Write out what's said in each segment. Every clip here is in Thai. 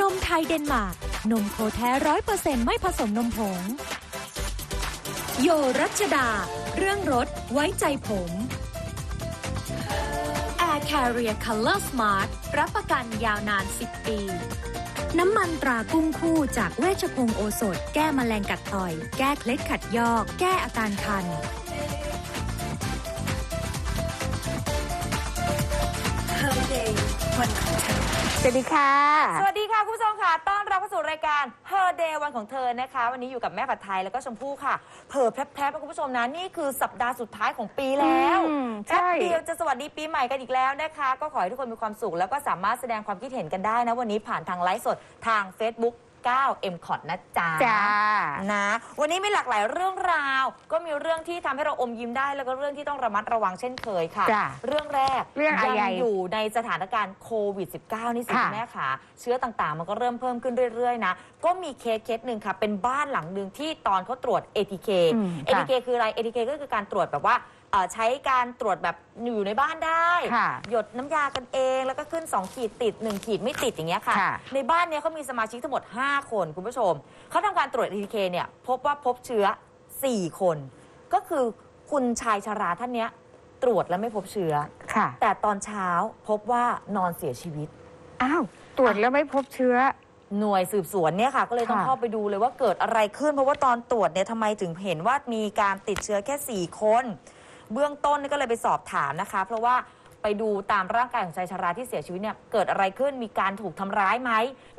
นมไทยเดนมาร์ก นมโคแท้ร้อยเปอร์เซ็นต์ไม่ผสมนมผง โยรัชดา เรื่องรถไว้ใจผม Air Carrier Color Smart รับประกันยาวนาน 10 ปี น้ำมันตรากุ้งคู่จากเวชพงศ์โอสถ แก้มแมลงกัดต่อย แก้เคล็ดขัดยอก แก้อาการคัน Her Day วันของเธอสวัสดีค่ะ สวัสดี ค่ะคุณผู้ชมค่ะ ต้อนรับเข้าสู่รายการ Her Day วันของเธอนะคะ วันนี้อยู่กับแม่ผัดไทยแล้วก็ชมพู่ค่ะ เผลอแพรบๆนะคุณผู้ชมนะ นี่คือสัปดาห์สุดท้ายของปีแล้วอืมแป๊บใช่เดียวจะสวัสดีปีใหม่กันอีกแล้วนะคะ ก็ขอให้ทุกคนมีความสุข แล้วก็สามารถแสดงความคิดเห็นกันได้นะ วันนี้ผ่านทางไลฟ์สดทาง Facebook 9 m c o t นะจ๊ะจ้านะ วันนี้มีหลากหลายเรื่องราว ก็มีเรื่องที่ทำให้เราอมยิ้มได้แล้วก็เรื่องที่ต้องระมัดระวังเช่นเคยค่ะ จ้ะเรื่องแรกเรื่องอะไร ยังอยู่ในสถานการณ์โควิด -19 นี่สิค่ะคุณแม่ค่ะ เชื้อต่างๆ มันก็เริ่มเพิ่มขึ้นเรื่อยๆนะ ก็มีเคสเคสหนึ่งค่ะ เป็นบ้านหลังหนึ่งที่ตอนเขาตรวจ ATK อืมค่ะ ATK คืออะไร ATK ก็คือการตรวจแบบว่า เอ่อใช้การตรวจแบบอยู่ในบ้านได้ ค่ะหยดน้ำยากันเองแล้วก็ขึ้น 2 ขีดติด 1 ขีดไม่ติดอย่างเงี้ยค่ะ ค่ะ ในบ้านเนี้ยเขามีสมาชิกทั้งหมด 5 คนคุณผู้ชม เขาทำการตรวจ ATK เนี่ยพบว่าพบเชื้อ 4 คน ก็คือคุณชายชราท่านเนี้ยตรวจแล้วไม่พบเชื้อ ค่ะ แต่ตอนเช้าพบว่านอนเสียชีวิต อ้าว ตรวจแล้วไม่พบเชื้อ หน่วยสืบสวนเนี่ยค่ะ ก็เลยต้องค่ะ เข้าไปดูเลยว่าเกิดอะไรขึ้น เพราะว่าตอนตรวจเนี่ยทำไมถึงเห็นว่ามีการติดเชื้อแค่ 4 คน เบื้องต้นนี่ก็เลยไปสอบถามนะคะ เพราะว่าไปดูตามร่างกายของชายชราที่เสียชีวิตเนี่ยเกิดอะไรขึ้นมีการถูกทำร้ายไหม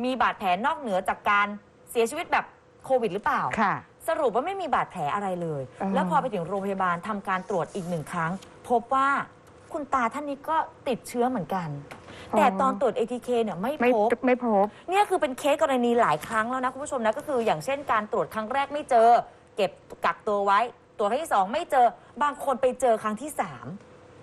มีบาดแผลนอกเหนือจากการเสียชีวิตแบบโควิดหรือเปล่า ค่ะ สรุปว่าไม่มีบาดแผลอะไรเลย อ๋อ แล้วพอไปถึงโรงพยาบาลทำการตรวจอีกหนึ่งครั้ง พบว่าคุณตาท่านนี้ก็ติดเชื้อเหมือนกัน แต่ตอนตรวจ ATK เนี่ยไม่ไม่พบ ไม่พบ เนี่ยคือเป็นเคสกรณีหลายครั้งแล้วนะ คุณผู้ชมนะ ก็คืออย่างเช่นการตรวจครั้งแรกไม่เจอ เก็บกักตัวไว้ ตรวจครั้งที่สองไม่เจอบางคนไปเจอครั้งที่สาม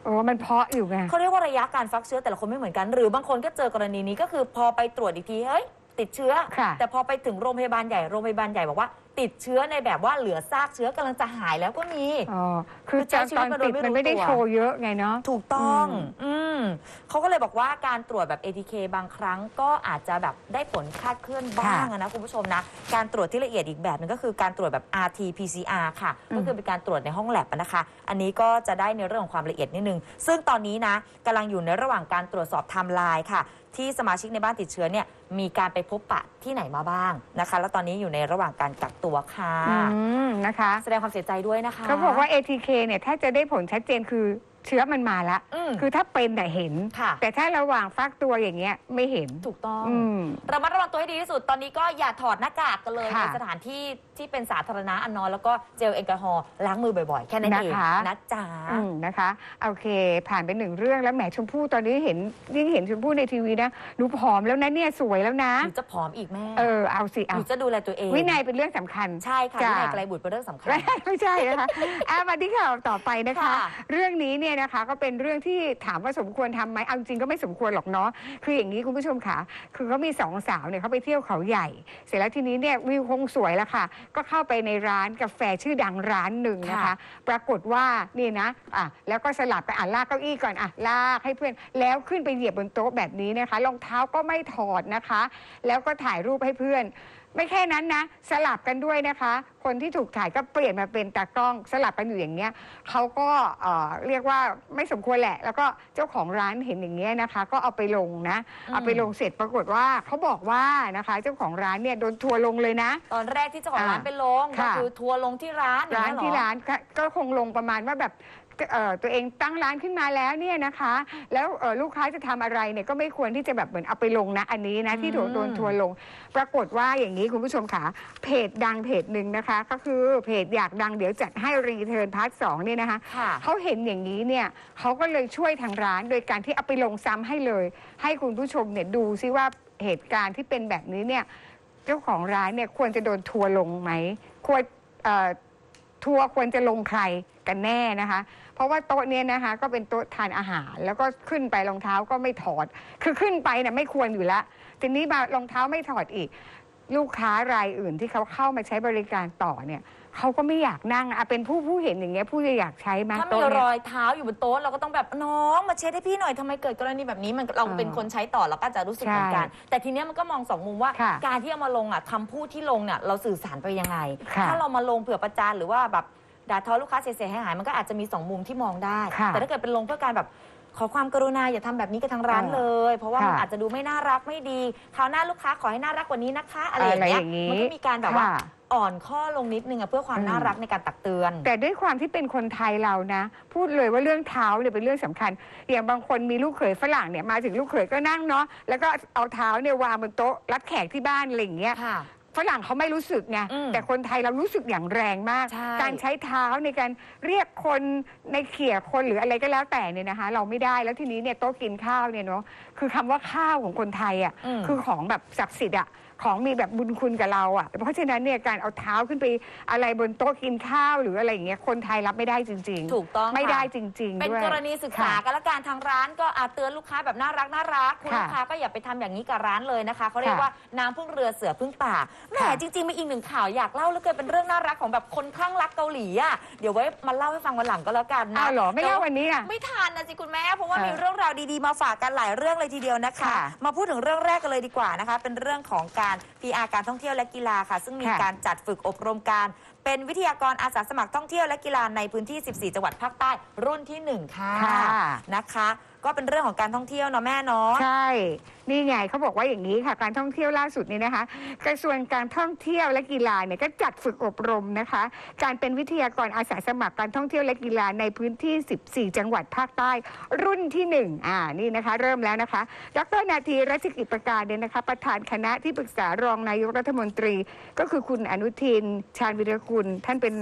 โอ้มันเพาะอยู่ไง เขาเรียกว่าระยะการฟักเชื้อแต่ละคนไม่เหมือนกัน หรือบางคนก็เจอกรณีนี้ก็คือพอไปตรวจอีกทีเฮ้ยติดเชื้อ ค่ะ แต่พอไปถึงโรงพยาบาลใหญ่โรงพยาบาลใหญ่บอกว่า ติดเชื้อในแบบว่าเหลือซากเชื้อกำลังจะหายแล้วก็มี อ๋อคือคือใช้ตอนชีวิตมาโดติยดไม่รู้มันไม่ได้ตัว โชว์เยอะไงเนาะ ถูกต้อง อืม อืมเขาก็เลยบอกว่าการตรวจแบบ ATK บางครั้งก็อาจจะแบบได้ผลคลาดเคลื่อนบ้างอะนะคุณผู้ชมนะ การตรวจที่ละเอียดอีกแบบหนึงก็คือการตรวจแบบ RT PCR ค่ะ ก็คือเป็นการตรวจในห้องแลบอะนะคะ อันนี้ก็จะได้ในเรื่องของความละเอียดนิดนึง ซึ่งตอนนี้นะกำลังอยู่ในระหว่างการตรวจสอบไทม์ไลน์ค่ะ ที่สมาชิกในบ้านติดเชื้อเนี่ยมีการไปพบปะที่ไหนมาบ้างนะคะ แล้วตอนนี้อยู่ในระหว่างการกักตัวค่ะอืมนะคะ แสดงความเสียใจด้วยนะคะ เขาบอกว่า ATK เนี่ย ถ้าจะได้ผลชัดเจนคือ เชื้อมันมาละ อืม คือถ้าเป็นแต่ะเห็น ค่ะ แต่ถ้าระหว่างฟักตัวอย่างเงี้ยไม่เห็น ถูกต้องอืม ระมัดระวังตัวให้ดีที่สุดตอนนี้ก็อย่าถอดหน้ากากกันเลยในค่ะสถานที่ที่เป็นสาธารณะอันนอนแล้วก็เจลแอลกอฮอล์ล้างมือบ่อยๆ แค่นั้นเองนะคะ นะจ๊ะ อืมนะคะโอเค ผ่านไปหนึ่งเรื่องแล้วแหมชมพู่ตอนนี้เห็นยิ่งเห็นชมพู่ในทีวีนะหนูผอมแล้วนะเนี่ยสวยแล้วนะหรือจะผอมอีกแม่เออเอาสิหเอารือจะดูแลตัวเองวินัยเป็นเรื่องสำคัญ ใช่ค่ะจ้ะ วินัยไกลบุตรเป็นเรื่องสำคัญ ไม่ใช่นะคะอะมาที่ข่าวต่อไปนะคะ ค่ะ เรื่องนี้เนี่ยนะคะก็เป็นเรื่องที่ถามว่าสมควรทำไหมเอาจริงก็ไม่สมควรหรอกเนาะคืออย่างนี้คุณผู้ชมค่ะ คือเขามีสองสาวเนี่ยเขาไปเที่ยวเขาใหญ่ เสร็จแล้วทีนี้เนี่ยวิวคงสวยแล้วค่ะ ก็เข้าไปในร้านกาแฟชื่อดังร้านหนึ่งนะคะ ค่ะ ปรากฏว่านี่นะอะแล้วก็สลับไปอะลากเก้าอี้ก่อนอะลากให้เพื่อนแล้วขึ้นไปเหยียบบนโต๊ะแบบนี้นะคะรองเท้าก็ไม่ถอดนะคะ แล้วก็ถ่ายรูปให้เพื่อน ไม่แค่นั้นนะ สลับกันด้วยนะคะ คนที่ถูกถ่ายก็เปลี่ยนมาเป็นตากล้องสลับกันอยู่อย่างเงี้ยเขาก็เอ่อเรียกว่าไม่สมควรแหละ แล้วก็เจ้าของร้านเห็นอย่างเงี้ยนะคะ ก็เอาไปลงนะอืมเอาไปลงเสร็จปรากฏว่าเขาบอกว่านะคะ เจ้าของร้านเนี่ยโดนทัวร์ลงเลยนะ ตอนแรกที่เจ้าของร้านอ่าไปลงก็ค่ะ คือทัวร์ลงที่ร้านอย่งร้านเงี้ยเหอ ที่ร้านก็ก็คงลงประมาณว่าแบบ เอ่อตัวเองตั้งร้านขึ้นมาแล้วเนี่ยนะคะ แล้วเอ่อลูกค้าจะทำอะไรเนี่ยก็ไม่ควรที่จะแบบเหมือนเอาไปลงนะ อันนี้นะที่โดนอืมโดนทัวร์ลง ปรากฏว่าอย่างนี้คุณผู้ชมค่ะเพจดังเพจหนึ่งนะคะ ก็คือเพจอยากดังเดี๋ยวจัดให้รีเทิร์นพาร์ทสองเนี่ยนะคะ ค่ะ เขาเห็นอย่างนี้เนี่ยเขาก็เลยช่วยทางร้าน โดยการที่เอาไปลงซ้ำให้เลย ให้คุณผู้ชมเนี่ยดูซิว่าเหตุการณ์ที่เป็นแบบนี้เนี่ยเจ้าของร้านเนี่ยควรจะโดนทัวร์ลงไหมควรเอ่อทัวร์ควรจะลงใครกันแน่นะคะเพ ราะว่าโต๊ะเนี้ยนะคะ ก็เป็นโต๊ะทานอาหาร แล้วก็ขึ้นไปรองเท้าก็ไม่ถอด คือขึ้นไปเนี่ยไม่ควรอยู่แล้วทีนี้มารองเท้าไม่ถอดอีก ลูกค้ารายอื่นที่เขาเข้ามาใช้บริการต่อเนี่ยเขาก็ไม่อยากนั่งอะเป็นผู้ผู้เห็นอย่างเงี้ยผู้จะอยากใช้ไหมถ้ามีโต๊ะรเนี่ยอยเท้าอยู่บนโต๊ะเราก็ต้องแบบน้องมาเช็ดให้พี่หน่อยทำไมเกิดกรณีแบบนี้มันเราอ่าเป็นคนใช้ต่อเราก็จะรู้สึกเหมือนกัน แต่ทีเนี้ยมันก็มองสองมุมว่า ค่ะการที่เอามาลงอะคำพูดที่ลงเนี่ยเราสื่อสารไปยังไง ค่ะ ถ้าเรามาลงเผื่อประจานหรือว่าแบบ ด่าทอลูกค้าเสียหายหายๆมันก็อาจจะมีสองมุมที่มองได้ ค่ะแต่ถ้าเกิดเป็นลงเพื่อการแบบขอความกรุณาอย่าทำแบบนี้กับทางร้านเออเลย เพราะว่ามันค่ะอาจจะดูไม่น่ารักไม่ดีคราวหน้าลูกค้าขอให้น่ารักกว่านี้นะคะ อะไรอย่างเงี้ยอะไรอย่างงี้ มันก็มีการแบบว่า ค่ะ อ่อนข้อลงนิดนึงอะเพื่อความอืม น่ารักในการตักเตือน แต่ด้วยความที่เป็นคนไทยเรานะ พูดเลยว่าเรื่องเท้าเนี่ยเป็นเรื่องสำคัญ อย่างบางคนมีลูกเขยฝรั่งเนี่ยมาถึงลูกเขยก็นั่งเนาะแล้วก็เอาเท้าเนี่ยวางบนโต๊ะรับแขกที่บ้านอะไรอย่างเงี้ย ค่ะ ฝรั่งเขาไม่รู้สึกไงอืมแต่คนไทยเรารู้สึกอย่างแรงมาก ใช่ การใช้เท้าในการเรียกคนในเขี่ยคนหรืออะไรก็แล้วแต่เนี่ยนะคะ เราไม่ได้แล้วทีนี้เนี่ยโต๊ะกินข้าวเนี่ยเนาะคือคำว่าข้าวของคนไทยอะอืม คือของแบบศักดิ์สิทธิ์อะ ของมีแบบบุญคุณกับเราอะเพราะฉะนั้นเนี่ยการเอาเท้าขึ้นไปอะไรบนโต๊ะกินข้าวหรืออะไรอย่างเงี้ยคนไทยรับไม่ได้จริงๆถูกต้องไม่ได้ค่ะจริงๆเป็นด้วย กรณีศึกษาค่ะกันละกันทางร้านก็อาจเตือนลูกค้าแบบน่ารักน่ารักคุณค่ะลูกค้าก็อย่าไปทำอย่างนี้กับร้านเลยนะคะเขาเรียกค่ะว่าน้ำพึ่งเรือเสือพึ่งป่าแหมค่ะ จริงๆมีอีกหนึ่งข่าวอยากเล่าแล้วเกิดเป็นเรื่องน่ารักของแบบคนคลั่งรักเกาหลีอะเดี๋ยวไว้มาเล่าให้ฟังวันหลังก็แล้วกันนะ อ้าวเหรอไม่เล่าแต่วันนี้อะ ไม่ทันนะสิคุณแม่ เพราะว่าค่ะมีเรื่องราวดีๆมาฝากกันหลายเรื่องเลยทีเดียวนะคะ ค่ะมาพูดถึงเรื่องแรกกันเลยดีกว่านะคะ เป็นเรื่องของการ PR การท่องเที่ยวและกีฬาค่ะ ซึ่งมีค่ะ การจัดฝึกอบรมการ เป็นวิทยากรอาสาสมัครท่องเที่ยวและกีฬาในพื้นที่ 14 จังหวัดภาคใต้รุ่นที่ 1 ค่ะ ค่ะ นะคะ ก็เป็นเรื่องของการท่องเที่ยวเนาะแม่เนาะ ใช่ นี่ไงเขาบอกว่าอย่างนี้ค่ะ การท่องเที่ยวล่าสุดนี้นะคะ กระทรวงการท่องเที่ยวและกีฬาเนี่ยก็จัดฝึกอบรมนะคะ การเป็นวิทยากรอาสาสมัครการท่องเที่ยวและกีฬาในพื้นที่ 14 จังหวัดภาคใต้ รุ่นที่ 1 อ่า นี่นะคะ เริ่มแล้วนะคะ ดรนาทีรัชกิจประการเนี่ยนะคะ ประธานคณะที่ปรึกษารองนายกรัฐมนตรี ก็คือคุณอนุทิน ชาญวิรกุล ท่านเป็น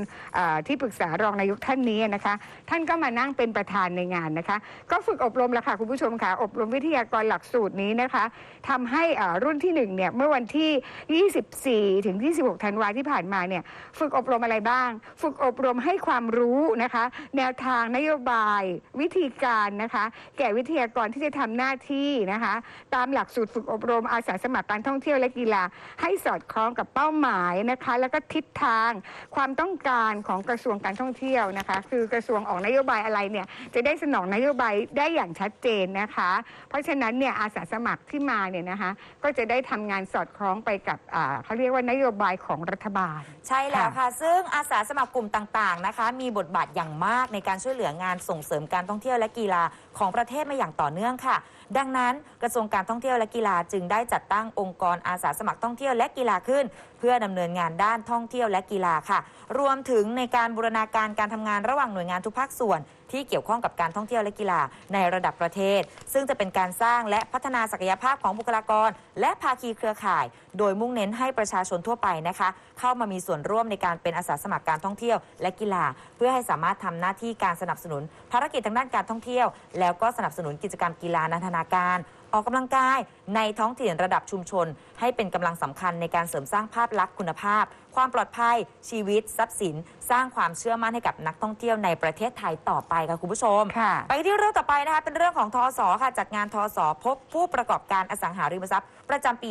ที่ปรึกษารองนายกท่านนี้นะคะ ท่านก็มานั่งเป็นประธานในงานนะคะ ก็ฝึกอบรมแล้วค่ะคุณผู้ชมค่ะ อบรมวิทยากรหลักสูตรนี้นะคะทำให้รุ่นที่1เนี่ยเมื่อวันที่ 24 ถึง 26 ธันวาที่ผ่านมาเนี่ยฝึกอบรมอะไรบ้าง ฝึกอบรมให้ความรู้นะคะ แนวทางนโยบายวิธีการนะคะ แก่วิทยากรที่จะทำหน้าที่นะคะ ตามหลักสูตรฝึกอบรมอาสาสมัครการท่องเที่ยวและกีฬา ให้สอดคล้องกับเป้าหมายนะคะ แล้วก็ทิศทางความต้องการของกระทรวงการท่องเที่ยวนะคะ คือกระทรวงออกนโยบายอะไรเนี่ยจะได้สนองนโยบายได้อย่างชัดเจนนะคะ เพราะฉะนั้นเนี่ยอาสาสมัครที่มาเนี่ยนะคะก็จะได้ทำงานสอดคล้องไปกับอ่าเขาเรียกว่านโยบายของรัฐบาล ใช่แล้วค่ะ ซึ่งอาสาสมัครกลุ่มต่างๆนะคะ มีบทบาทอย่างมากในการช่วยเหลืองานส่งเสริมการท่องเที่ยวและกีฬาของประเทศมาอย่างต่อเนื่องค่ะ ดังนั้นกระทรวงการท่องเที่ยวและกีฬาจึงได้จัดตั้งองค์กรอาสาสมัครท่องเที่ยวและกีฬาขึ้น เพื่อดำเนินงานด้านท่องเที่ยวและกีฬาค่ะ รวมถึงในการบูรณาการการทำงานระหว่างหน่วยงานทุกภาคส่วนที่เกี่ยวข้องกับการท่องเที่ยวและกีฬาในระดับประเทศ ซึ่งจะเป็นการสร้างและพัฒนาศักยภาพของบุคลากร และภาคีเครือข่าย โดยมุ่งเน้นให้ประชาชนทั่วไปนะคะ เข้ามามีส่วนร่วมในการเป็นอาสาสมัครการท่องเที่ยวและกีฬา เพื่อให้สามารถทำหน้าที่การสนับสนุน ภารกิจทางด้านการท่องเที่ยวแล้วก็สนับสนุนกิจกรรมกีฬานันทนาการ ออกกำลังกาย ในท้องถิ่นระดับชุมชน ให้เป็นกำลังสำคัญในการเสริมสร้างภาพลักษณ์คุณภาพ ความปลอดภัย ชีวิต ทรัพย์สิน สร้างความเชื่อมั่นให้กับนักท่องเที่ยวในประเทศไทยต่อไปค่ะคุณผู้ชมค่ะไปที่เรื่องต่อไปนะคะเป็นเรื่องของทอสค่ะจัดงานทอสพบผู้ประกอบการอสังหาริมทรัพย์ ประจำปี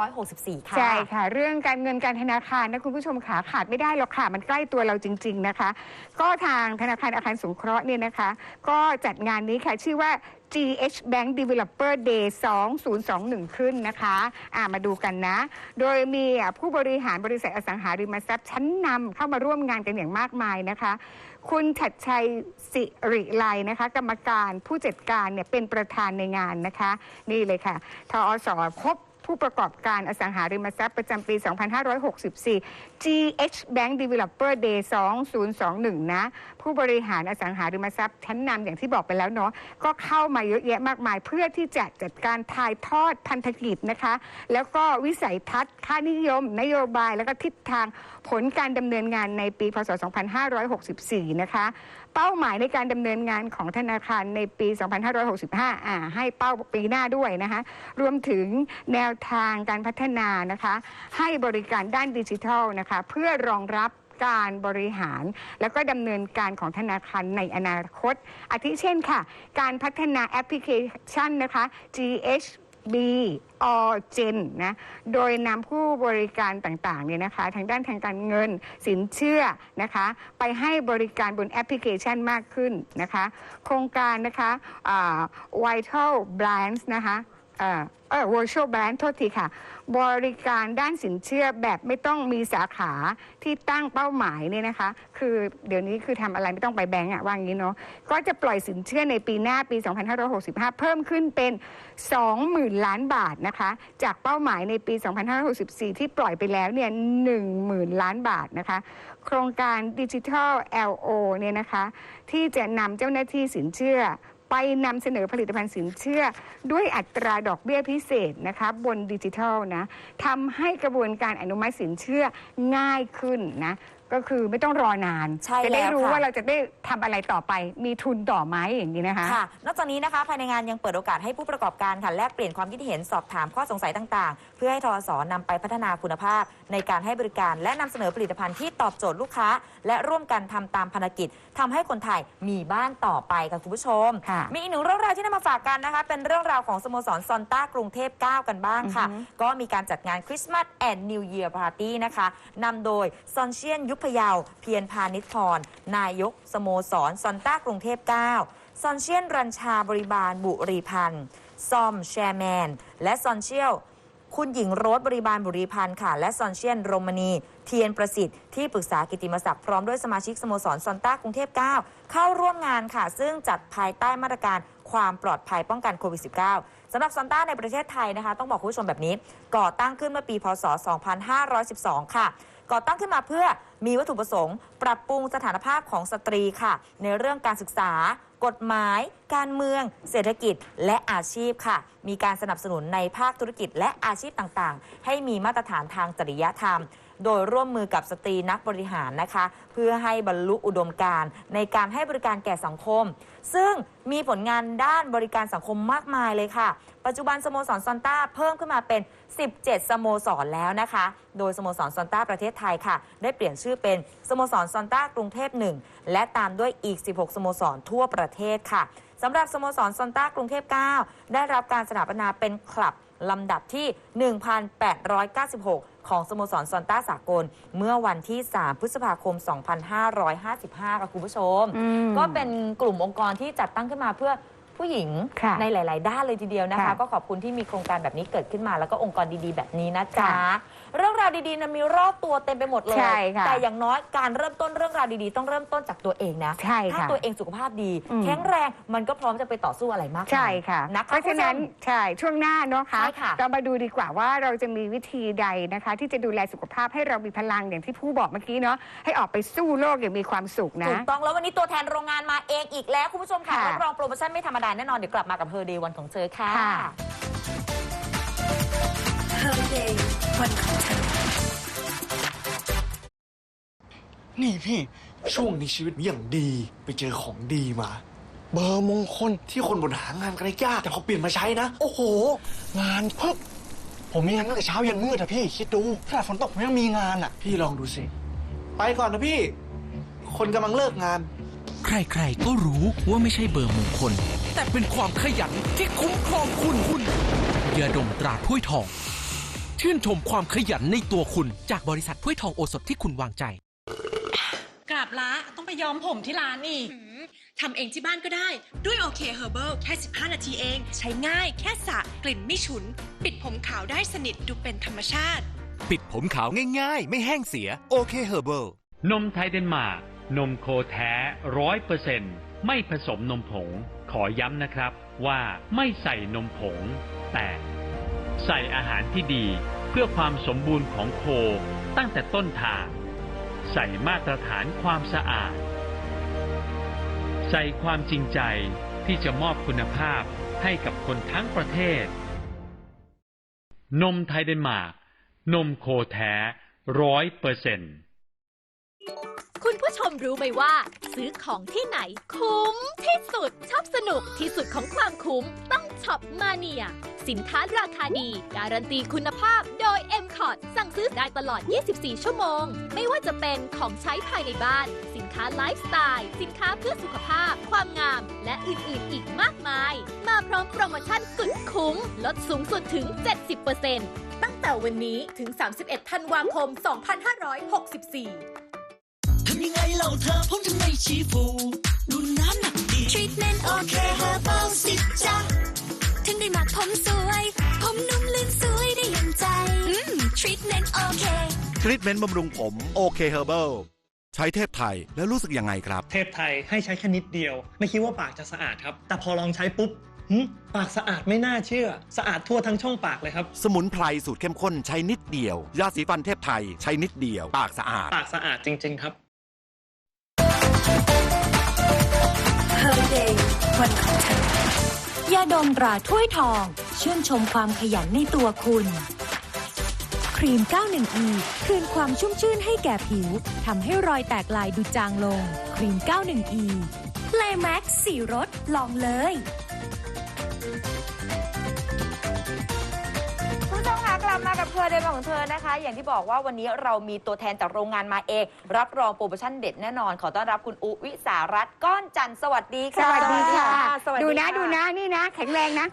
2564 ค่ะ ใช่ค่ะ เรื่องการเงินการธนาคารนะคุณผู้ชมขาขาดไม่ได้หรอกค่ะมันใกล้ตัวเราจริง ๆนะคะ ก็ทางธนาคารอาคารสงเคราะห์เนี่ยนะคะ ก็จัดงานนี้ค่ะชื่อว่า GH Bank Developer Day 021 ขึ้นนะคะอ่ามาดูกันนะ โดยมีผู้บริหารบริษัทอสังหาริมทรัพย์ชั้นนำเข้ามาร่วมงานกันอย่างมากมายนะคะ คุณชัดชัยสิริไลนะคะ กรรมการผู้จัดการเนี่ยเป็นประธานในงานนะคะ นี่เลยค่ะทอสพบผู้ประกอบการอสังหาริมทรัพย์ประจำปี 2564 GH Bank Developer Day 2021 นะ ผู้บริหารอสังหาริมทรัพย์ชั้นนำอย่างที่บอกไปแล้วเนาะก็เข้ามาเยอะแยะมากมาย เพื่อที่จะจัดการถ่ายทอดพันธกิจนะคะ แล้วก็วิสัยทัศน์ค่านิยม นโยบายแล้วก็ทิศทางผลการดำเนินงานในปี พศ 2564 นะคะ เป้าหมายในการดำเนินงานของธนาคารในปี 2565อ่าให้เป้าปีหน้าด้วยนะคะ รวมถึงแนวทางการพัฒนานะคะ ให้บริการด้านดิจิทัลนะคะ เพื่อรองรับ การบริหาร แล้วก็ดำเนินการของธนาคารในอนาคต อาทิเช่นค่ะ การพัฒนาแอปพลิเคชันนะคะ GH B or Gen นะ โดยนำผู้บริการต่างๆเนี่ยนะคะ ทางด้านทางการเงินสินเชื่อนะคะ ไปให้บริการบนแอปพลิเคชันมากขึ้นนะคะ โครงการนะคะ Vital Brands นะคะ เอ่อเออ virtual brand โทษทีค่ะ บริการด้านสินเชื่อแบบไม่ต้องมีสาขาที่ตั้งเป้าหมายเนี่ยนะคะ คือเดี๋ยวนี้คือทำอะไรไม่ต้องไปแบงก์อะว่างี้เนาะก็จะปล่อยสินเชื่อในปีหน้าปี 2565 เพิ่มขึ้นเป็น 20,000 ล้านบาทนะคะ จากเป้าหมายในปี 2564 ที่ปล่อยไปแล้วเนี่ย10,000 ล้านบาทนะคะ โครงการดิจิทัล LO เนี่ยนะคะ ที่จะนำเจ้าหน้าที่สินเชื่อ ไปนำเสนอผลิตภัณฑ์สินเชื่อ ด้วยอัตราดอกเบี้ยพิเศษนะคะบนดิจิทัลนะทำให้กระบวนการอนุมัติสินเชื่อง่ายขึ้นนะก็คือไม่ต้องรอนาน ใช่จะได้แล้วรู้ค่ะ ว่าเราจะได้ทำอะไรต่อไป มีทุนต่อไหมอย่างนี้นะคะ ค่ะ นอกจากนี้นะคะภายในงานยังเปิดโอกาสให้ผู้ประกอบการค่ะแลกเปลี่ยนความคิดเห็นสอบถามข้อสงสัยต่างๆ เพื่อให้ทอสนำไปพัฒนาคุณภาพ ในการให้บริการและนำเสนอผลิตภัณฑ์ที่ตอบโจทย์ลูกค้า และร่วมกันทำตามภารกิจทำให้คนไทยมีบ้านต่อไปค่ะคุณผู้ชม ค่ะ มีอีกหนึ่งเรื่องราวที่นำมาฝากกันนะคะ เป็นเรื่องราวของสโมสรซอนต้ากรุงเทพ 9 กันบ้างค่ะอือฮึก็มีการจัดงานคริสต์มาสแอนด์นิวเยียร์ปาร์ตี้นะคะนำโดยซอนเชียนยุพเยาวเพียรพานิชพร นายก สโมสร ซอนต้ากรุงเทพ 9 ซอนเชียนรัญชาบริบาลบุรีพันธ์ซอมแชร์แมน และซอนเชียลคุณหญิงโรสบริบาลบุรีพันธ์ค่ะ และซอนเชียนโรมณีเทียนประสิทธิ์ที่ปรึกษากิตติมศักดิ์พร้อมด้วยสมาชิกสโมสรซอนต้ากรุงเทพ 9 เข้าร่วมงานค่ะ ซึ่งจัดภายใต้มาตรการความปลอดภัยป้องกันโควิด -19 สำหรับซอนต้าในประเทศไทยนะคะ ต้องบอกคุณผู้ชมแบบนี้ ก่อตั้งขึ้นเมื่อปีพศ 2512 ค่ะ ก่อตั้งขึ้นมาเพื่อ มีวัตถุประสงค์ ปรับปรุงสถานภาพของสตรีค่ะ ในเรื่องการศึกษา กฎหมาย การเมือง เศรษฐกิจและอาชีพค่ะ มีการสนับสนุนในภาคธุรกิจและอาชีพต่างๆ ให้มีมาตรฐานทางจริยธรรม โดยร่วมมือกับสตรีนักบริหารนะคะ เพื่อให้บรรลุอุดมการณ์ในการให้บริการแก่สังคม ซึ่งมีผลงานด้านบริการสังคมมากมายเลยค่ะ ปัจจุบันสโมสรซอนต้าเพิ่มขึ้นมาเป็น 17 สโมสรแล้วนะคะ โดยสโมสรซอนต้าประเทศไทยค่ะ ได้เปลี่ยนชื่อเป็นสโมสรซอนต้ากรุงเทพ 1 และตามด้วยอีก 16 สโมสรทั่วประเทศค่ะสำหรับสโมสรซอนต้ากรุงเทพ 9 ได้รับการสถาปนาเป็นคลับลำดับที่ 1,896 ของสโมสรซอนต้าสากล เมื่อวันที่ 3 พฤษภาคม 2555 ค่ะคุณผู้ชมอืมก็เป็นกลุ่มองค์กรที่จัดตั้งขึ้นมาเพื่อ ผู้หญิงค่ะในหลาย ๆ ด้านเลยทีเดียวนะคะ ค่ะก็ขอบคุณที่มีโครงการแบบนี้เกิดขึ้นมา แล้วก็องค์กรดี ๆ แบบนี้นะจ๊ะ ค่ะ เรื่องราวดีๆนะมีรอบตัวเต็มไปหมดเลย ใช่ค่ะแต่อย่างน้อยการเริ่มต้นเรื่องราวดีๆ ต้องเริ่มต้นจากตัวเองนะ ใช่ถ้าค่ะตัวเองสุขภาพดี อืม แข็งแรงมันก็พร้อมจะไปต่อสู้อะไรมากมายใช่ค่ะ นะคะเพราะฉะนั้นคุณผู้ชมใช่ช่วงหน้าเนาะคะใช่ค่ะเรามาดูดีกว่าว่าเราจะมีวิธีใดนะคะ ที่จะดูแลสุขภาพให้เรามีพลังอย่างที่ผู้บอกเมื่อกี้เนาะให้ออกไปสู้โลกอย่างมีความสุขนะ ถูกต้องแล้ววันนี้ตัวแทนโรงงานมาเองอีกแล้วคุณผู้ชมค่ะค่ะรับรองโปรโมชั่นไม่ธรรมดาแน่นอนเดี๋ยวกลับมากับเฮอร์เดย์วันของเธอค่ะ ค่ะ นี่พี่ ช่วงนี้ชีวิตอย่างดี ไปเจอของดีมา เบอร์มงคลที่คนบนหางานกันยากแต่พอเปลี่ยนมาใช้นะ โอ้โห งานพึบผมมีงานตั้งแต่เช้ายันมืดอะพี่ คิดดูขนาดฝนตกผมยังมีงานอะพี่ลองดูสิ ไปก่อนนะพี่ คนกำลังเลิกงาน ใครๆ ก็รู้ว่าไม่ใช่เบอร์มงคล แต่เป็นความขยันที่คุ้มครองคุณคุณยาดมตราถ้วยทอง ชื่นชมความขยันในตัวคุณ จากบริษัทถ้วยทองโอสถที่คุณวางใจ กราบละต้องไปย้อมผมที่ร้านอีกทำเองที่บ้านก็ได้ ด้วยโอเคเฮอร์เบิลแค่ 15 นาทีเอง ใช้ง่ายแค่สระกลิ่นไม่ฉุน ปิดผมขาวได้สนิทดูเป็นธรรมชาติ ปิดผมขาวง่ายๆ ไม่แห้งเสียโอเคเฮอร์เบิลนมไทยเดนมาร์กนมโคแท้ร้อยเปอร์เซ็นไม่ผสมนมผง ขอย้ำนะครับว่าไม่ใส่นมผง แต่ ใส่อาหารที่ดีเพื่อความสมบูรณ์ของโคตั้งแต่ต้นทาง ใส่มาตรฐานความสะอาด ใส่ความจริงใจที่จะมอบคุณภาพให้กับคนทั้งประเทศ นมไทยเดนมาร์ก นมโคแท้ร้อยเปอร์เซ็นต์ คุณผู้ชมรู้ไหมว่า ซื้อของที่ไหน คุ้มที่สุดชอบสนุกที่สุดของความคุ้ม ต้องช็อปมาเนีย สินค้าราคาดี การันตีคุณภาพโดย m c o t สั่งซื้อได้ตลอด 24 ชั่วโมง ไม่ว่าจะเป็นของใช้ภายในบ้าน สินค้าไลฟ์สไตล์ สินค้าเพื่อสุขภาพ ความงาม และอื่นๆ อีกมากมาย มาพร้อมโปรโมชั่นสุดคุ้ม ลดสูงสุดถึง 70%ตั้งแต่วันนี้ถึง 31 ธันวาคม 2564 ทำยังไงเราเธอผมถึงไม่ชี้ฟูดูน้ำหนักดีทรีทเมนต์โอเคเฮอร์เบลสิจ้ะถึงได้หมักผมสวย ผมนุ่มลื่นสวยได้อย่างใจ อืมทรีทเมนต์โอเคทรีทเมนต์บำรุงผมโอเคเฮอร์เบิลใช้เทพไทยแล้วรู้สึกยังไงครับ เทพไทยให้ใช้แค่นิดเดียว ไม่คิดว่าปากจะสะอาดครับ แต่พอลองใช้ปุ๊บหึปากสะอาดไม่น่าเชื่อ สะอาดทั่วทั้งช่องปากเลยครับ สมุนไพรสูตรเข้มข้นใช้นิดเดียว ยาสีฟันเทพไทยใช้นิดเดียว ปากสะอาด ปากสะอาดจริง ๆ ครับ Her Day วันของเธอยาดมตราถ้วยทอง ชื่นชมความขยันในตัวคุณ ครีม 91E คืนความชุ่มชื่นให้แก่ผิวทำให้รอยแตกลายดูจางลง ครีม 91E Playmax สีรสลองเลย เครือเดย์ของเธอนะคะ อย่างที่บอกว่าวันนี้เรามีตัวแทนจากโรงงานมาเอง รับรองโปรโมชั่นเด็ดแน่นอน ขอต้อนรับคุณอุวิสารัตน์ก้อนจันทร์สวัสดีสค่ะวัสดีค่ะ สวัสดูดีนะค่ดูนะนี่นะ แข็งแรงนะ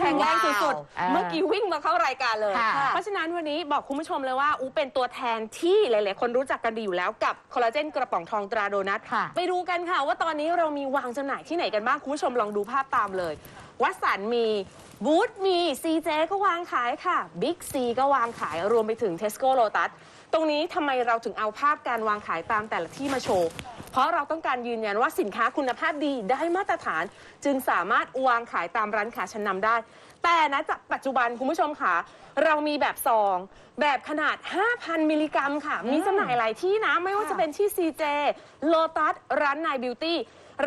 แข็งแรงสุดเออๆเมื่อกี้วิ่งมาเข้ารายการเลย ค่ะ เพราะฉะนั้นวันนี้บอกคุณผู้ชมเลยว่าอูเป็นตัวแทนที่หลาย ๆ คนรู้จักกันดีอยู่แล้วกับคอลลาเจนกระป๋องทองตราโดนัท ค่ะ ไปดูกันค่ะว่าตอนนี้เรามีวางจำหน่ายที่ไหนกันบ้าง คุณผู้ชมลองดูภาพตามเลย วัดสันมี บูธมี CJ ก็วางขายค่ะ Big C ก็วางขายรวมไปถึง Tesco Lotus ตรงนี้ทำไมเราถึงเอาภาพการวางขายตามแต่ละที่มาโชว์ เพราะเราต้องการยืนยันว่าสินค้าคุณภาพดีได้มาตรฐาน จึงสามารถวางขายตามร้านค้าชั้นนำได้ แต่นะจากปัจจุบันคุณผู้ชมค่ะ เรามีแบบซอง แบบขนาด 5,000 มิลลิกรัมค่ะ มีจำหน่ายหลายที่นะ ไม่ว่าจะเป็นที่ CJ Lotus ร้านนายบิวตี้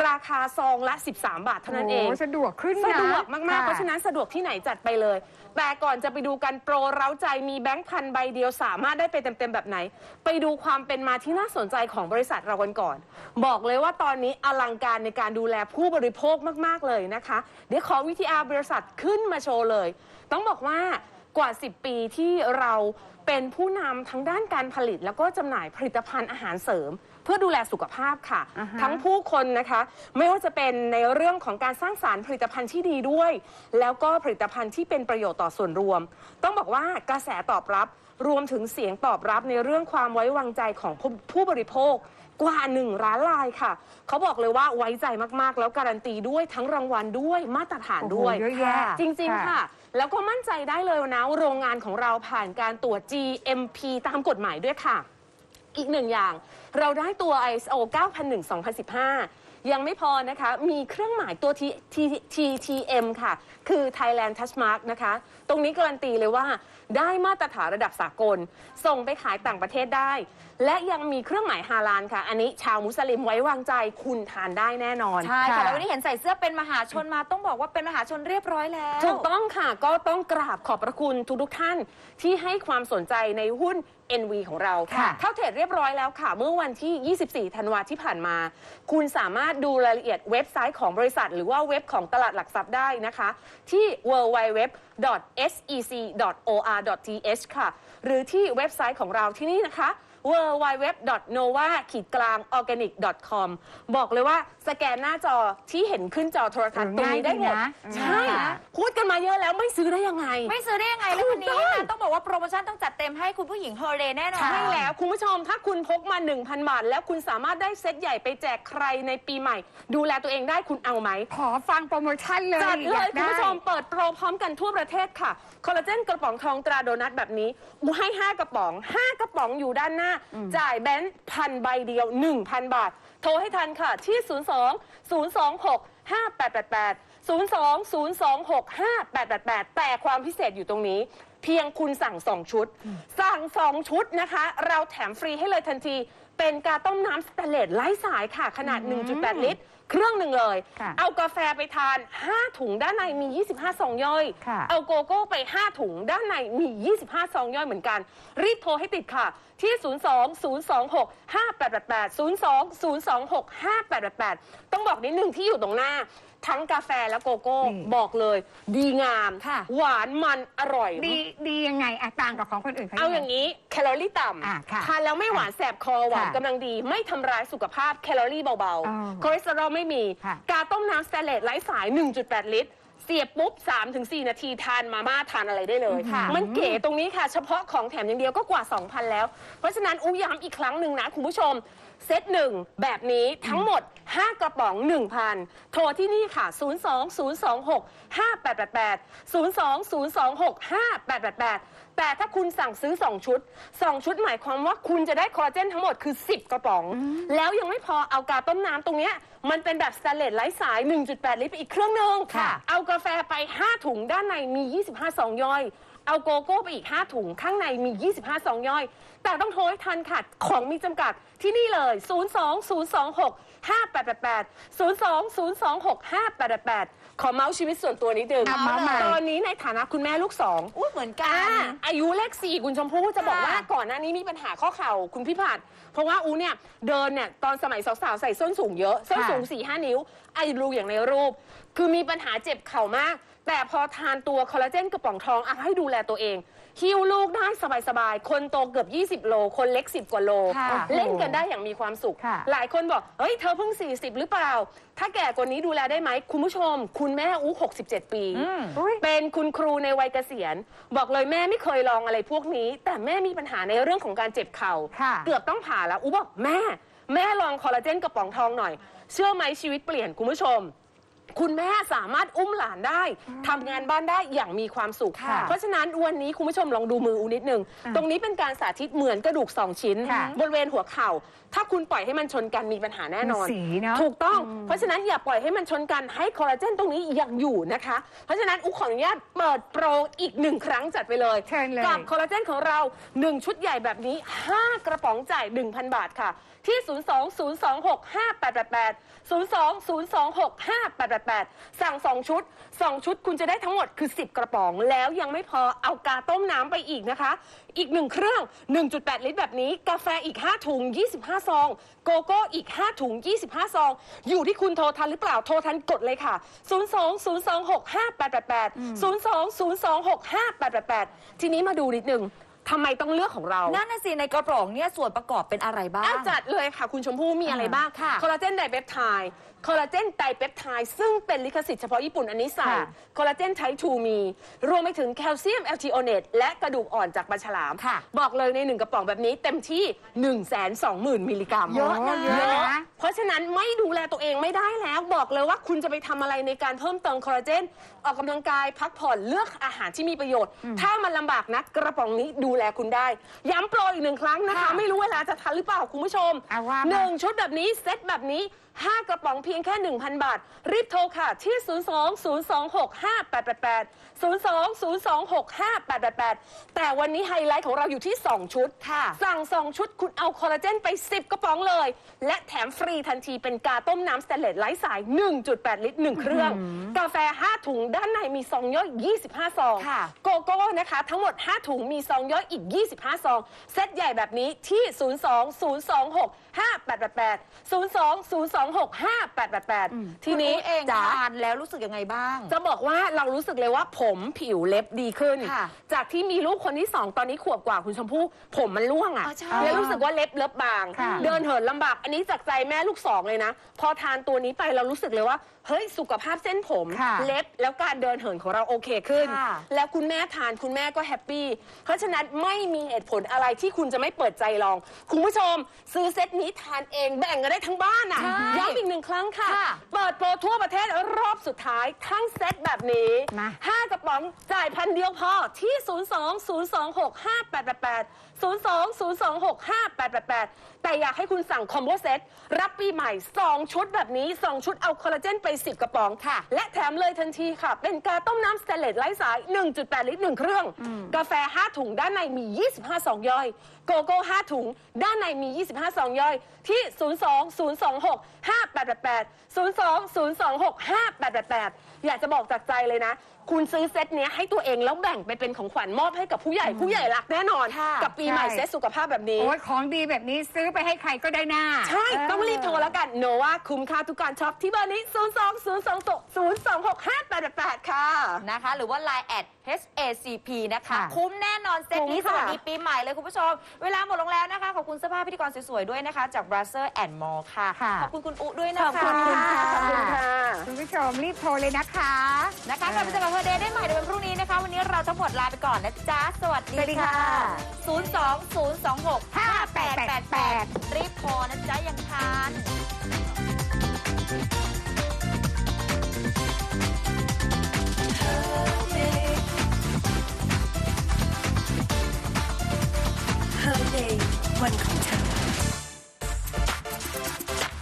ราคาซองละ 13 บาทเท่านั้นเองโอ้สะดวกขึ้นนะสะดวกมากๆค่ะเพราะฉะนั้นสะดวกที่ไหนจัดไปเลย แต่ก่อนจะไปดูกันโปรเร้าใจมีแบงค์พันใบเดียวสามารถได้ไปเต็มๆ แบบไหน ไปดูความเป็นมาที่น่าสนใจของบริษัทเรากันก่อน บอกเลยว่าตอนนี้อลังการในการดูแลผู้บริโภคมากๆเลยนะคะ เดี๋ยวขอวิทยาบริษัทขึ้นมาโชว์เลย ต้องบอกว่ากว่า 10 ปีที่เราเป็นผู้นำทั้งด้านการผลิต แล้วก็จำหน่ายผลิตภัณฑ์อาหารเสริม เพื่อดูแลสุขภาพค่ะ อ่าฮะ ทั้งผู้คนนะคะ ไม่ว่าจะเป็นในเรื่องของการสร้างสารรค์ผลิตภัณฑ์ที่ดีด้วย แล้วก็ผลิตภัณฑ์ที่เป็นประโยชน์ต่อส่วนรวม ต้องบอกว่ากระแสตอบรับรวมถึงเสียงตอบรับในเรื่องความไว้วางใจของผู้ผู้บริโภค กว่าหนึ่งร้านลายค่ะ เขาบอกเลยว่าไว้ใจมากๆ แล้วการันตีด้วยทั้งรางวัลด้วยมาตรฐานด้วยโอ้โหเยอะแยะจริง ๆ ค่ะ แล้วก็มั่นใจได้เลยนะโรงงานของเราผ่านการตรวจ GMP ตามกฎหมายด้วยค่ะ อีกหนึ่งอย่าง เราได้ตัว ISO 9001-2015 ยังไม่พอนะคะ มีเครื่องหมายตัว T- T- TTM ค่ะ คือ Thailand Touch Mark นะคะ ตรงนี้การันตีเลยว่า ได้มาตรฐานระดับสากล ส่งไปขายต่างประเทศได้ และยังมีเครื่องหมายฮาลาลค่ะ อันนี้ชาวมุสลิมไว้วางใจคุณทานได้แน่นอน ใช่ค่ะ แล้ววันนี้เห็นใส่เสื้อเป็นมหาชนมาต้องบอกว่าเป็นมหาชนเรียบร้อยแล้ว ถูกต้องค่ะ ก็ต้องกราบขอบพระคุณทุกๆท่านที่ให้ความสนใจในหุ้น NV ของเรา ค่ะเข้าเทรดเรียบร้อยแล้วค่ะ เมื่อวันที่ 24 ธันวาที่ผ่านมา คุณสามารถดูรายละเอียดเว็บไซต์ของบริษัท หรือว่าเว็บของตลาดหลักทรัพย์ได้นะคะ ที่ www.sec.or.th ค่ะ หรือที่เว็บไซต์ของเราที่นี่นะคะ www.nova-organic.com บอกเลยว่าสแกนหน้าจอที่เห็นขึ้นจอโทรทัศน์ตรงนี้ได้หมด ง่ายดีนะใช่ ค่ะ พูดกันมาเยอะแล้วไม่ซื้อได้ยังไง ไม่ซื้อได้ยังไงแล้ววันนี้ถูกต้องนะต้องบอกว่าโปรโมชั่นต้องจัดเต็มให้คุณผู้หญิงเฮอร์เรย์แน่นอน ใช่แล้วคุณผู้ชมถ้าคุณพกมา 1,000 บาท แล้วคุณสามารถได้เซตใหญ่ไปแจกใครในปีใหม่ ดูแลตัวเองได้คุณเอาไหม ขอฟังโปรโมชั่นเลยจัดเลอยากคุณได้ ผู้ชมเปิดโปรพร้อมกันทั่วประเทศค่ะ คอลลาเจนกระป๋องทองตราโดนัทแบบนี้อูให้ 5 กระป๋อง 5 กระป๋องอยู่ด้านหน้าจ่ายแบงค์พันใบเดียว 1,000 บาท โทรให้ทันค่ะ ที่ 02 026 5888 02 026 5888 แต่ความพิเศษอยู่ตรงนี้ เพียงคุณสั่ง 2 ชุด สั่ง 2 ชุดนะคะ เราแถมฟรีให้เลยทันทีเเป็นกาต้มน้ำสแตนเลสไร้สายค่ะ ขนาด 1.8 ลิตร เครื่องหนึ่งเลย ค่ะเอากาแฟไปทาน 5 ถุงด้านในมี 25 ซองย่อย ค่ะ เอาโกโก้ไป 5 ถุงด้านในมี 25 ซองย่อยเหมือนกัน รีบโทรให้ติดค่ะ ที่ 02 026 5888 02 026 5888 ต้องบอกนิดนึงที่อยู่ตรงหน้า ทั้งกาแฟและโกโก้บอกเลย ดีงามหวานมันอร่อย ดีดียังไงอะต่างกับของคนอื่นขเอางไอย่างนี้แคลอรี่ต่อะค่ะำทานแล้วไม่หวานแสบคอหวานค่ะกำลังดี ไม่ทำร้ายสุขภาพแคลอรี่เบาอ๋อๆคอเลสเตอรอลไม่มี ค่ะ กาต้มน้ำสแตนเลสไร้สาย 1.8 ลิตร เสียบปุ๊บ 3-4 นาทีทานมาม่าทานอะไรได้เลย ค่ะ มันเก๋ตรงนี้ค่ะ เฉพาะของแถมอย่างเดียวก็กว่า 2,000 แล้ว เพราะฉะนั้นอู้ย้ำอีกครั้งหนึ่งนะ คุณผู้ชม เซตหนึ่งแบบนี้ทั้งหมด 5 กระป๋อง 1,000 โทรที่นี่ค่ะ 02026 5888 02026 5888 แต่ถ้าคุณสั่งซื้อ 2 ชุด 2 ชุดหมายความว่าคุณจะได้คอลลาเจนทั้งหมดคือ 10 กระป๋อง แล้วยังไม่พอเอากาต้มน้ำตรงเนี้ยมันเป็นแบบสแตนเลสไร้สาย 1.8 ลิตรไปอีกเครื่องหนึงค่ะ เอากาแฟไป 5 ถุงด้านในมี 25ซองย่อย เอาโกโก้ไปอีก 5 ถุง ข้างในมี 25 ซองย่อย แต่ต้องโทรให้ทันค่ะ ของมีจำกัดที่นี่เลย 02026 5888 02026 5888 ขอเมาส์ชีวิตส่วนตัวนิดนึงอะเมาส์มา ตอนนี้ในฐานะคุณแม่ลูกสอง อุ้ยเหมือนกัอ่าน อายุเลขสี่คุณชมพู่จะบอกค่ะว่าก่อนหน้านี้มีปัญหาข้อเข่าคุณพี่ผัด เพราะว่าอูเนี่ยเดินเนี่ยตอนสมัยสาวๆใส่ส้นสูงเยอะ ส้นสูง4ี่ห้านิ้วไอ้รูอย่างในรูป คือมีปัญหาเจ็บเข่ามาก แต่พอทานตัวคอลลาเจนกระป๋องทองอะให้ดูแลตัวเองหิ้วลูกได้สบายๆ คนโตเกือบ 20 โล คนเล็ก 10 กว่าโล ค่ะเล่นกันได้อย่างมีความสุข ค่ะ หลายคนบอก เฮ้ย เธอเพิ่ง 40 หรือเปล่า ถ้าแก่กว่านี้ดูแลได้ไหม คุณผู้ชม คุณแม่อู้67 ปีอุ๊ย เป็นคุณครูในวัยเกษียณ บอกเลยแม่ไม่เคยลองอะไรพวกนี้ แต่แม่มีปัญหาในเรื่องของการเจ็บเข่า ค่ะ เกือบต้องผ่าแล้วอูบอกแม่ แม่ลองคอลลาเจนกระป๋องทองหน่อย เชื่อไหมชีวิตเปลี่ยนคุณผู้ชม คุณแม่สามารถอุ้มหลานได้ทำงานบ้านได้อย่างมีความสุข ค่ะเพราะฉะนั้นวันนี้คุณผู้ชมลองดูมืออูนิดนึงอะตรงนี้เป็นการสาธิตเหมือนกระดูกสองชิ้น ค่ะบริเวณหัวเข่า ถ้าคุณปล่อยให้มันชนกันมีปัญหาแน่นอนสีเนาะถูกต้อง เพราะฉะนั้นอย่าปล่อยให้มันชนกันให้คอลลาเจนตรงนี้ยังอยู่นะคะ เพราะฉะนั้นอุขออนุญาตเปิดโปรอีกหนึ่งครั้งจัดไปเลยเชิญเลย กับ คอลลาเจนของเรา 1 ชุดใหญ่แบบนี้ 5 กระป๋องจ่าย 1,000 บาทค่ะ ที่ 020265888 020265888 สั่ง 2 ชุด 2 ชุดคุณจะได้ทั้งหมดคือ 10 กระป๋อง แล้วยังไม่พอเอากาต้มน้ำไปอีกนะคะ อีก 1 เครื่อง 1.8 ลิตรแบบนี้ กาแฟอีก 5 ถุง 25 ซอง โกโก้อีก 5 ถุง 25 ซอง อยู่ที่คุณโทรทันหรือเปล่าโทรทันกดเลยค่ะ 020265888 020265888 ทีนี้มาดูนิดนึง ทำไมต้องเลือกของเรานั่นน่ะสิในกระป๋องเนี่ยส่วนประกอบเป็นอะไรบ้างอ้าวจัดเลยค่ะ คุณชมพู่มีอะไรบ้างค่ะ คอลลาเจนไดเบปไทด์ คอลลาเจนไดเปปไทด์ซึ่งเป็นลิขสิทธิ์เฉพาะญี่ปุ่นอันนี้ใส่ค่ะคอลลาเจนไททูมี รวมไปถึงแคลเซียมแอลทีโอเนตและกระดูกอ่อนจากปลาฉลาม ค่ะบอกเลยในหนึ่งกระป๋องแบบนี้เต็มที่ 1 2 0 0 0 0 มิลลิกรัมเยอะนะเยอะเยอะนะ เพราะฉะนั้นไม่ดูแลตัวเองไม่ได้แล้วบอกเลยว่าคุณจะไปทำอะไรในการเพิ่มเติมคอลลาเจน ออกกำลังกายพักผ่อนเลือกอาหารที่มีประโยชน์ ถ้ามันลำบากนะกระป๋องนี้ดูแลคุณได้ ย้ำโปรอีกหนึ่งครั้งนะคะ ค่ะไม่รู้เวลาจะทันหรือเปล่าคุณผู้ชมอะว่ามา หนึ่งชุดแบบนี้เซตแบบนี้5 กระป๋องเพียงแค่ 1,000 บาท รีบโทรค่ะที่ 02 026 5888 02 026 5888 แต่วันนี้ไฮไลท์ของเราอยู่ที่ 2 ชุด ค่ะ สั่ง 2 ชุดคุณเอาคอลลาเจนไป 10 กระป๋องเลย และแถมฟรีทันทีเป็นกาต้มน้ำสเตนเลสไร้สาย 1.8 ลิตร 1 เครื่อง กาแฟ 5 ถุงด้านในมีซองย่อย 25 ซอง ค่ะ โกโก้นะคะ ทั้งหมด 5 ถุงมีซองย่อยอีก 25 ซอง เซตใหญ่แบบนี้ที่ 02 026 5888 02 026 5888 ทีนี้คุณอุ๊เองจ๋า ทานแล้วรู้สึกยังไงบ้าง จะบอกว่าเรารู้สึกเลยว่าผมผิวเล็บดีขึ้นค่ะจากที่มีลูกคนที่สองตอนนี้ขวบกว่าคุณชมพู่ผมมันร่วงอ๋อะอใช่่ะ แล้วรู้สึกว่าเล็บเล็บบางค่ะเดินเหินลำบาก อันนี้จากใจแม่ลูกสองเลยนะ พอทานตัวนี้ไปเรารู้สึกเลยว่าเฮ้ยสุขภาพเส้นผมค่ะเล็บแล้วการเดินเหินของเราโอเคขึ้น ค่ะ แล้วคุณแม่ทานคุณแม่ก็แฮปปี้ เพราะฉะนั้นไม่มีเหตุผลอะไรที่คุณจะไม่เปิดใจลอง คุณผู้ชม ซื้อเซตนี้ทานเองแบ่งกันได้ทั้งบ้านอะใช่ย้ำอีกหนึ่งครั้งค่ะ ค่ะเปิดโปรทั่วประเทศรอบสุดท้ายทั้งเซตแบบนี้มา5กระป๋องจ่ายพันเดียวพอที่ 02 026 5888 02 026 5888 แต่อยากให้คุณสั่งคอมโบเซตรับปีใหม่ 2 ชุดแบบนี้ 2 ชุดเอาคอลลาเจนไป 10 กระป๋องค่ะ และแถมเลยทันทีค่ะ เป็นกาต้มน้ำสเตนเลสไร้สาย 1.8 ลิตร 1 เครื่อง กาแฟ 5 ถุงด้านในมี 25 ซองย่อย โกโก้ 5 ถุง ด้านในมี 25 ซองย่อย ที่ 02 026 5888 02 026 5888 อยากจะบอกจากใจเลยนะ คุณซื้อเซตเนี้ยให้ตัวเองแล้วแบ่งไปเป็นของขวัญมอบให้กับผู้ใหญ่ผู้ใหญ่รักแน่นอน ค่ะ กับปีใหม่ใช่เซตสุขภาพแบบนี้ โอ้ยของดีแบบนี้ซื้อไปให้ใครก็ได้หน้าใช่ ต้องรีบโทรแล้วกันโนว่าคุ้มค่าทุกการช็อปที่เบอร์นี้ 0 2 0 2 0 2 6 5 8 8 ค่ะ นะคะ หรือว่า Line แอด HACP นะคะ ค่ะ คุ้มแน่นอนเซตนี้คุ้สมค่ะ วัสดีปีใหม่เลยคุณผู้ชม เวลาหมดลงแล้วนะคะ ขอบคุณเสื้อผ้าพิธีกรสวยๆด้วยนะคะ จาก b r a z e r and More ค่ะ ค่ะ ขอบคุณคุณอุด้วยนะคะขอบคุณค่ะ ขอบคุณค่ะ คุณผู้ชมรีบโทรเลยนะคะ นะคะกลับมาเจอกับเธอเดย์ได้ใหม่ในวันพรุ่งนี้นะคะ วันนี้เราทั้งหมดลาไปก่อนนะจ๊ะ สวัสดีสวัสดีค่ะ ค่ะ 0 2 0 2 6 5 8 8 8 รีบโทรนะจ๊ะ ยังทัน Her Day วันของเธอ